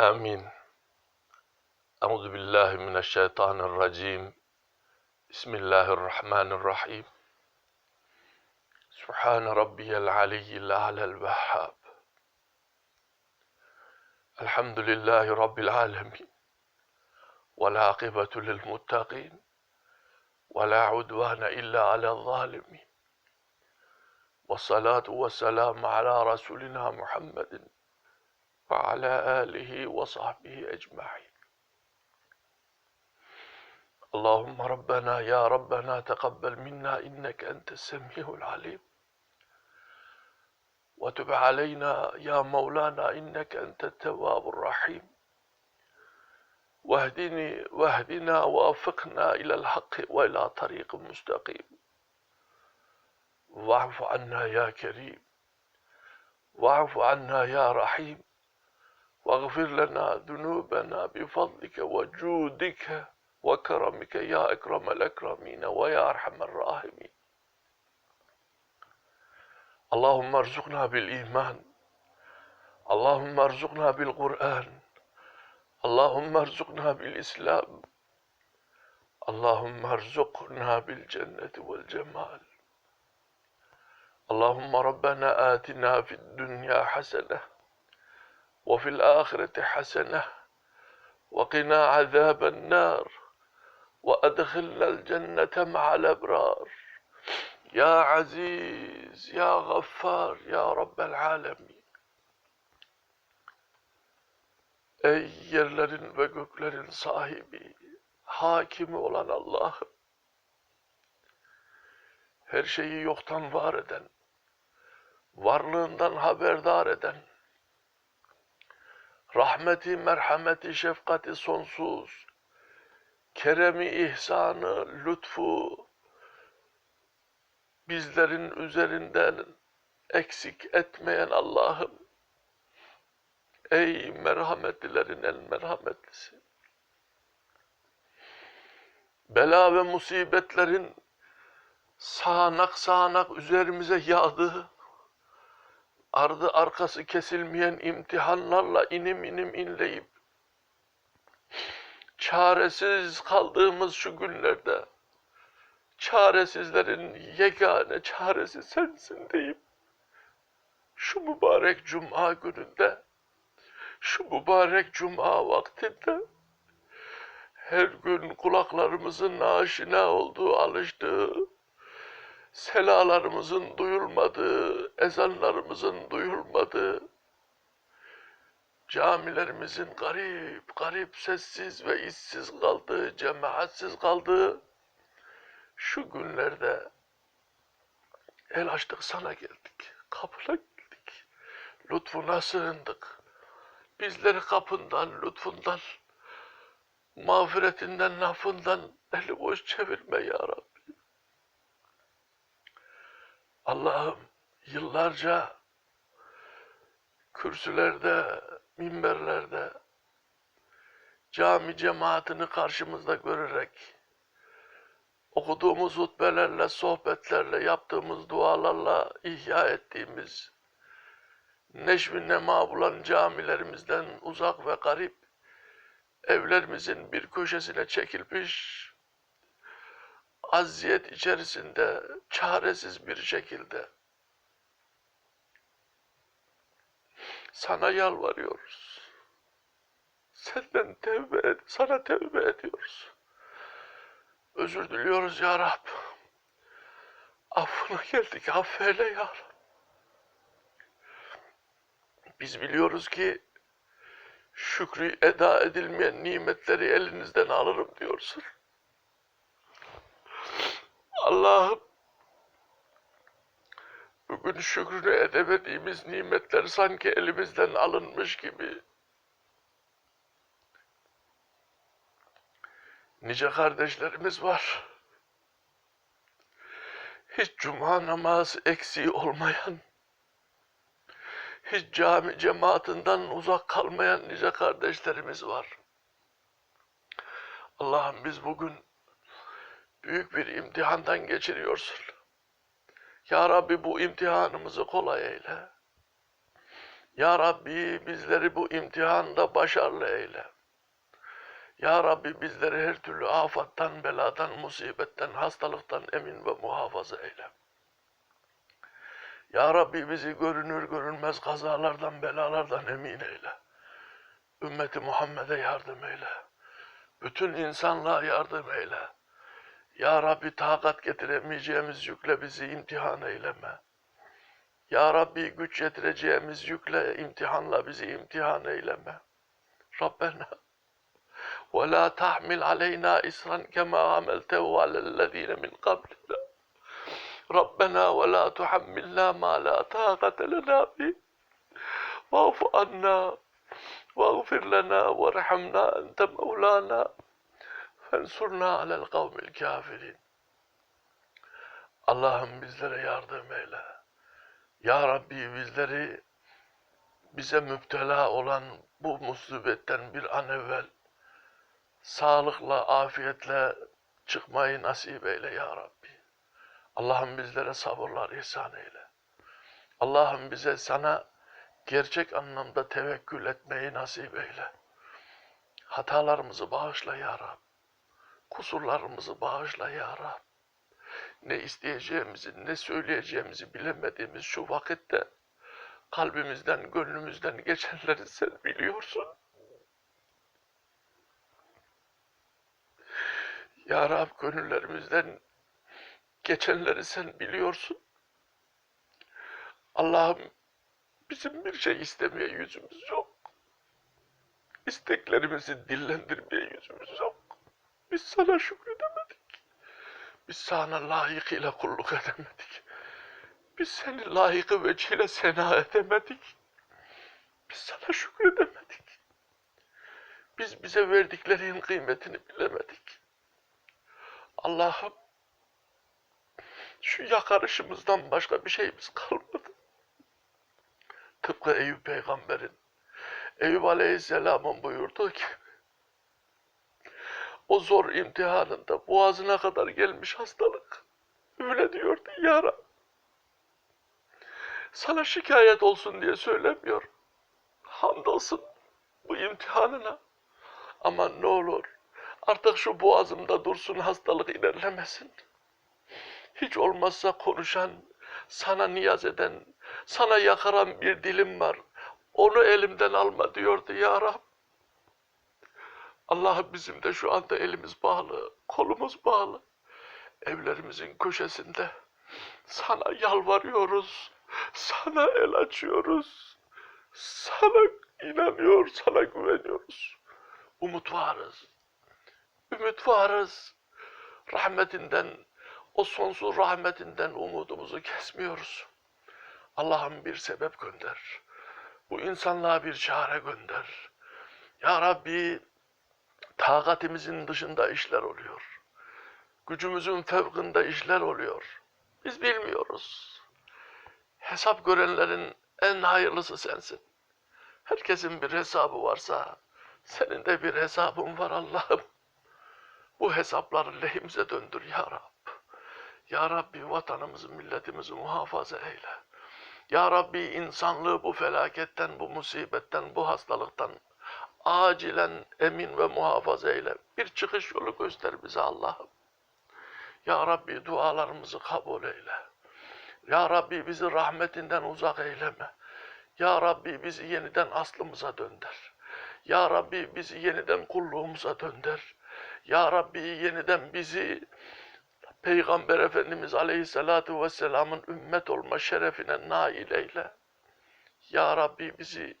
آمين. أعوذ بالله من الشيطان الرجيم. بسم الله الرحمن الرحيم. سبحان ربي العلي الأعلى الوهاب. الحمد لله رب العالمين. والعاقبة للمتقين. ولا عدوان إلا على الظالمين. والصلاة والسلام على رسولنا محمد وعلى آله وصحبه أجمعين. اللهم ربنا يا ربنا تقبل منا إنك أنت السميع العليم. وتب علينا يا مولانا إنك أنت التواب الرحيم. واهدني واهدنا ووفقنا إلى الحق وإلى طريق مستقيم. واعف عنا يا كريم. واعف عنا يا رحيم. واغفر لنا ذنوبنا بفضلك وجودك وكرمك يا أكرم الأكرمين ويا أرحم الراحمين. اللهم ارزقنا بالإيمان اللهم ارزقنا بالقرآن اللهم ارزقنا بالإسلام اللهم ارزقنا بالجنة والجمال. اللهم ربنا آتنا في الدنيا حسنة وفي الآخرة حسنة وقنا عذاب النار وأدخلنا الجنة مع الأبرار يا عزيز يا غفار يا رب العالمين Ey yerlerin ve göklerin sahibi, hakimi olan Allah'ım, her şeyi yoktan var eden, varlığından haberdar eden, rahmeti, merhameti, şefkati sonsuz, keremi, ihsanı, lütfu bizlerin üzerinden eksik etmeyen Allah'ım, ey merhametlilerin en merhametlisi, bela ve musibetlerin sağanak sağanak üzerimize yağdığı, ardı arkası kesilmeyen imtihanlarla inim inim inleyip, çaresiz kaldığımız şu günlerde, çaresizlerin yegane çaresi sensin deyip, şu mübarek cuma gününde, şu mübarek cuma vaktinde, her gün kulaklarımızın aşina olduğu, alıştığı, selalarımızın duyulmadığı, ezanlarımızın duyulmadığı, camilerimizin garip garip sessiz ve işsiz kaldığı, cemaatsiz kaldığı şu günlerde el açtık sana geldik, kapına geldik, lütfuna sığındık. Bizleri kapından, lütfundan, mağfiretinden, lafından eli boş çevirme ya Rabbi. Allah'ım yıllarca kürsülerde, minberlerde cami cemaatini karşımızda görerek okuduğumuz hutbelerle, sohbetlerle, yaptığımız dualarla ihya ettiğimiz neşvi nema bulan camilerimizden uzak ve garip evlerimizin bir köşesine çekilmiş aziyet içerisinde çaresiz bir şekilde sana yalvarıyoruz. Senden tevbe et, sana tevbe ediyoruz. Özür diliyoruz ya Rab. Affına geldik, affeyle ya Rab. Biz biliyoruz ki şükrü eda edilmeyen nimetleri elinizden alırım diyorsun. Allah'ım bugün şükrünü edemediğimiz nimetler sanki elimizden alınmış gibi. Nice kardeşlerimiz var. Hiç cuma namazı eksiği olmayan, hiç cami cemaatinden uzak kalmayan nice kardeşlerimiz var. Allah'ım biz bugün büyük bir imtihandan geçiriyorsun. Ya Rabbi bu imtihanımızı kolay eyle. Ya Rabbi bizleri bu imtihanda başarılı eyle. Ya Rabbi bizleri her türlü afattan, beladan, musibetten, hastalıktan emin ve muhafaza eyle. Ya Rabbi bizi görünür görünmez kazalardan, belalardan emin eyle. Ümmeti Muhammed'e yardım eyle. Bütün insanlığa yardım eyle. Ya Rabbi takat getiremeyeceğimiz yükle bizi imtihan eyleme. Ya Rabbi güç yetireceğimiz yükle imtihanla bizi imtihan eyleme. Rabbena ve la tahmil aleyna isran kema hameltehu alellezine min qablina. Rabbena ve la tuhammilna ma la taqate lena bi. Va'fu anna. Va'gfir lena ve rahamna ente mevlana. Ensurna alel kavmil kafirin. Allah'ım bizlere yardım eyle. Ya Rabbi bizleri bize müptela olan bu musibetten bir an evvel sağlıkla, afiyetle çıkmayı nasip eyle ya Rabbi. Allah'ım bizlere sabırlar ihsan eyle. Allah'ım bize sana gerçek anlamda tevekkül etmeyi nasip eyle. Hatalarımızı bağışla ya Rabbi. Kusurlarımızı bağışla ya Rab. Ne isteyeceğimizi, ne söyleyeceğimizi bilemediğimiz şu vakitte kalbimizden, gönlümüzden geçenleri sen biliyorsun. Ya Rab gönüllerimizden geçenleri sen biliyorsun. Allah'ım bizim bir şey istemeye yüzümüz yok. İsteklerimizi dillendirmeye yüzümüz yok. Biz sana şükredemedik. Biz sana layıkıyla kulluk edemedik. Biz seni layıkı vecihle sena edemedik. Biz sana şükredemedik. Biz bize verdiklerinin kıymetini bilemedik. Allah'ım şu yakarışımızdan başka bir şeyimiz kalmadı. Tıpkı Eyüp peygamberin Eyüp Aleyhisselam'ın buyurduğu ki o zor imtihanında boğazına kadar gelmiş hastalık. Öyle diyordu ya Rab. Sana şikayet olsun diye söylemiyor. Hamdolsun bu imtihanına. Ama ne olur artık şu boğazımda dursun hastalık ilerlemesin. Hiç olmazsa konuşan, sana niyaz eden, sana yakaran bir dilim var. Onu elimden alma diyordu ya Rab. Allah'ım bizim de şu anda elimiz bağlı, kolumuz bağlı. Evlerimizin köşesinde sana yalvarıyoruz, sana el açıyoruz. Sana inanıyor, sana güveniyoruz. Umut varız, ümit varız. Rahmetinden, o sonsuz rahmetinden umudumuzu kesmiyoruz. Allah'ım bir sebep gönder. Bu insanlığa bir çare gönder. Ya Rabbi takatimizin dışında işler oluyor. Gücümüzün fevkinde işler oluyor. Biz bilmiyoruz. Hesap görenlerin en hayırlısı sensin. Herkesin bir hesabı varsa senin de bir hesabın var Allah'ım. Bu hesapları lehimize döndür ya Rab. Ya Rabbi vatanımızı, milletimizi muhafaza eyle. Ya Rabbi insanlığı bu felaketten, bu musibetten, bu hastalıktan acilen emin ve muhafaza eyle. Bir çıkış yolu göster bize Allah'ım. Ya Rabbi dualarımızı kabul eyle. Ya Rabbi bizi rahmetinden uzak eyleme. Ya Rabbi bizi yeniden aslımıza dönder. Ya Rabbi bizi yeniden kulluğumuza dönder. Ya Rabbi yeniden bizi Peygamber Efendimiz Aleyhisselatü Vesselam'ın ümmet olma şerefine nail eyle. Ya Rabbi bizi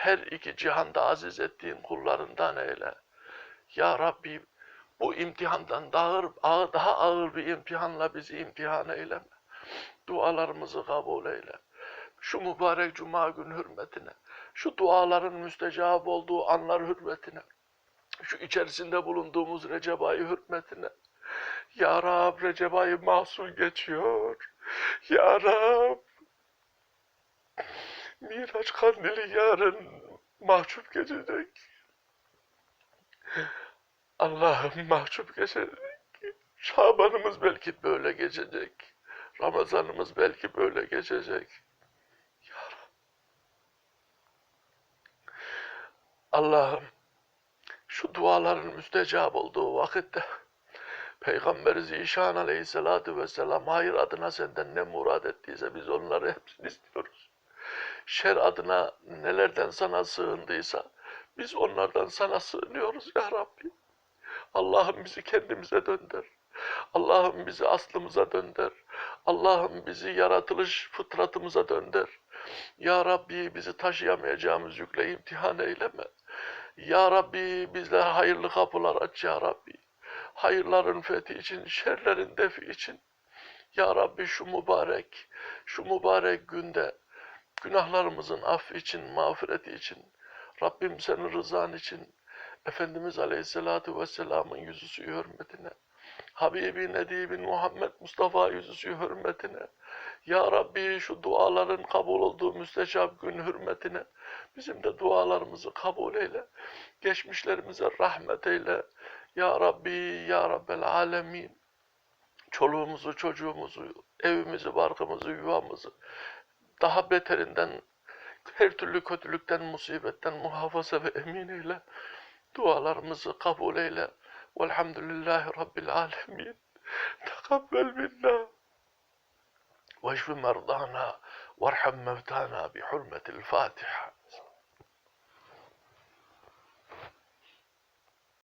her iki cihanda aziz ettiğin kullarından eyle. Ya Rabbi bu imtihandan daha ağır, daha ağır bir imtihanla bizi imtihan eyleme. Dualarımızı kabul eyle. Şu mübarek cuma günü hürmetine, şu duaların müstecab olduğu anlar hürmetine, şu içerisinde bulunduğumuz Recep ayı hürmetine, ya Rab Recep ayı mahsul geçiyor. Ya Rab Miraç kandili yarın mahcup geçecek. Allah'ım mahcup geçecek. Şabanımız belki böyle geçecek. Ramazanımız belki böyle geçecek. Allah'ım şu duaların müstecap olduğu vakitte Peygamberi Zişan aleyhissalatu vesselam hayır adına senden ne murad ettiyse biz onları hepsini istiyoruz. Şer adına nelerden sana sığındıysa biz onlardan sana sığınıyoruz ya Rabbi. Allah'ım bizi kendimize döndür. Allah'ım bizi aslımıza döndür. Allah'ım bizi yaratılış fıtratımıza döndür. Ya Rabbi bizi taşıyamayacağımız yükle imtihan eyleme. Ya Rabbi bizlere hayırlı kapılar aç ya Rabbi. Hayırların fethi için, şerlerin defi için. Ya Rabbi şu mübarek, şu mübarek günde günahlarımızın affı için, mağfireti için, Rabbim senin rızan için, Efendimiz Aleyhisselatü Vesselam'ın yüzü suyu hürmetine, Habibi Nedibin Muhammed Mustafa yüzü suyu hürmetine, Ya Rabbi şu duaların kabul olduğu müstecap gün hürmetine, bizim de dualarımızı kabul eyle, geçmişlerimize rahmet eyle, Ya Rabbi, Ya Rabbel Alemin, çoluğumuzu, çocuğumuzu, evimizi, barkımızı, yuvamızı, daha beterinden, her türlü kötülükten, musibetten muhafaza ve emin eyle. Dualarımızı kabul eyle. Velhamdülillahi Rabbil alemin. Tekabbel minna. Merdana. Varham mevtana bi hurmetil Fatiha.